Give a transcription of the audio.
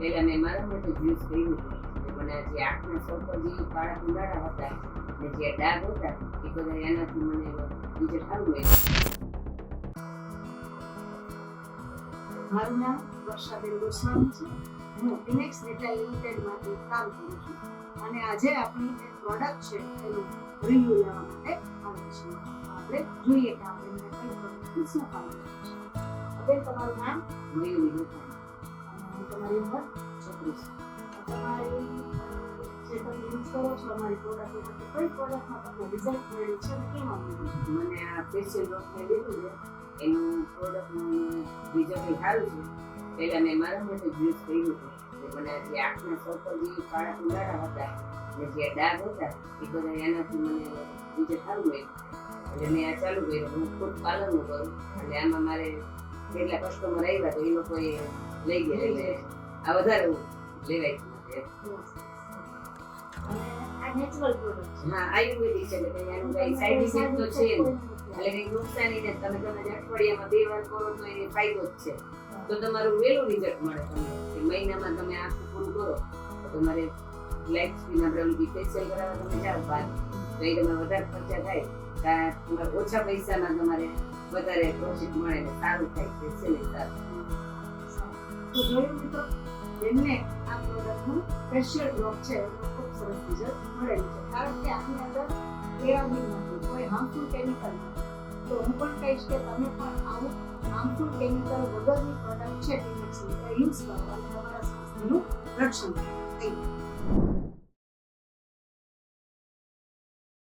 મેં મારા માટે જ્યુસ કર્યું મને જે આંખના સર્કલ જે કાળા કુંડાળા હતા. ને જે ડાઘ હતા એ બધા એનાથી મને બીજે સારું લાગ્યું મારું નામ વર્ષાબેન ગોસ્વામી છે. હું ઇનેક્સ ડેટા લિમિટેડમાંથી કામ કરું છું. અને આજે આપણી એક પ્રોડક્ટ છે એનું રિવ્યુ લેવા માટે આવી છે. આપણે જોઈએ કે આપણે શું ફાયદો છે. બેન તમારું નામ? મયુર અને તમારી ઉંમર રિઝલ્ટ મને આ ફેશિયલ એનું પ્રોડક્ટનું રિઝલ્ટ સારું છે. પહેલાં મેં મારા માટે યુઝ કર્યું હતું. મને જે આંખના સર્કલ જે કાળા કુંડાળા હતા અને જે ડાઘ હતા, એ બધા એનાથી મને બીજે સારું મળ્યું. એટલે મેં આ ચાલુ કર્યું. હું ખુદ પાલન કરું. એટલે આમાં મારે કેટલા કસ્ટમર આવ્યા તો એ લોકોએ લઈ ગયા એટલે આ વધારે લેવાય હા આયુર્વેદિક છે એટલે કંઈ સાઈડ ઇફેક્ટ તો છે એટલે કઈ નુકસાની ને તમે તમે અઠવાડિયામાં બે વાર કરો તો એ ફાયદો જ છે. તો તમારું વેલું રિઝલ્ટ મળે તમને. મહિનામાં તમે આખું પૂરું કરો તો તમારે લાઈફ સ્કીન આપણે ઓલી ફેશિયલ કરાવવા તમે જાઓ બાદ તો એ તમારે વધારે ખર્ચા થાય. કા તમારે ઓછા પૈસામાં તમારે વધારે પ્રોફિટ મળે ને સારું થાય સારું. તો જોયું મિત્રો એમને આ પ્રોડક્ટનું સ્પેશિયલ બ્લોક છે ખૂબ સરસ રિઝલ્ટ મળે છે. કારણ કે આની અંદર કેરાબીન નથી, કોઈ હાર્મફુલ કેમિકલ તો હું પણ કહીશ કે તમે પણ આવું હાર્મફુલ કેમિકલ વગરની પ્રોડક્ટ છે યુઝ કરો અને તમારા સ્વાસ્થ્યનું રક્ષણ કરો. થેન્ક